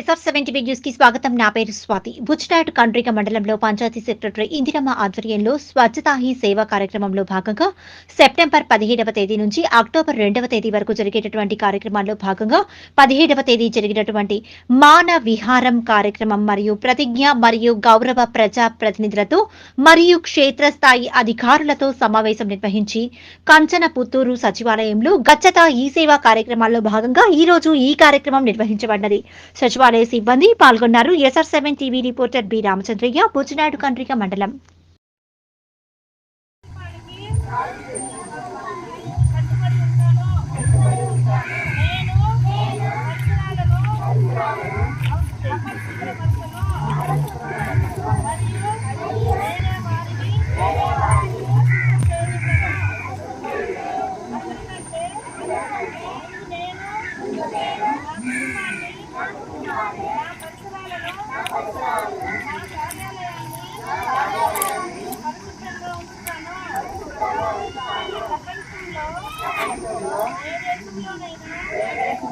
SR seventy న్యూస్కి స్వాగతం. నా పేరు స్వాతి. బుచ్నాయుడు కండ్రిక మండలంలో పంచాయతీ సెక్రటరీ ఇందిరమ్మ ఆధ్వర్యంలో స్వచ్ఛతా హీ సేవ కార్యక్రమంలో భాగంగా సెప్టెంబర్ పదిహేడవ తేదీ నుంచి అక్టోబర్ రెండవ తేదీ వరకు జరిగేటటువంటి కార్యక్రమాల్లో భాగంగా పదిహేడవ తేదీ జరిగినటువంటి మాన విహారం కార్యక్రమం మరియు ప్రతిజ్ఞ మరియు గౌరవ ప్రజా ప్రతినిధులతో మరియు క్షేత్రస్థాయి అధికారులతో సమావేశం నిర్వహించి కంచన పుత్తూరు సచివాలయంలో గచ్చత ఈ సేవా కార్యక్రమాల్లో భాగంగా ఈ రోజు ఈ కార్యక్రమం నిర్వహించబడినది. సచివాలయం సిబ్బంది పాల్గొన్నారు. SR seven TV reporter B Ramachandraiah Buchinaidu Kandriga మండలం.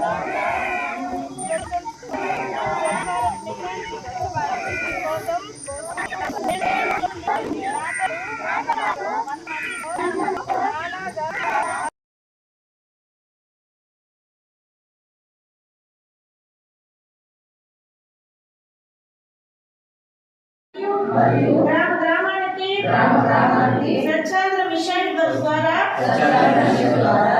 గ్రామానికి కోసం అలాగా గ్రామ గ్రామానికి గ్రామ గ్రామానికి స్వచ్ఛాంధ్ర మిషన్ ద్వారా స్వచ్ఛ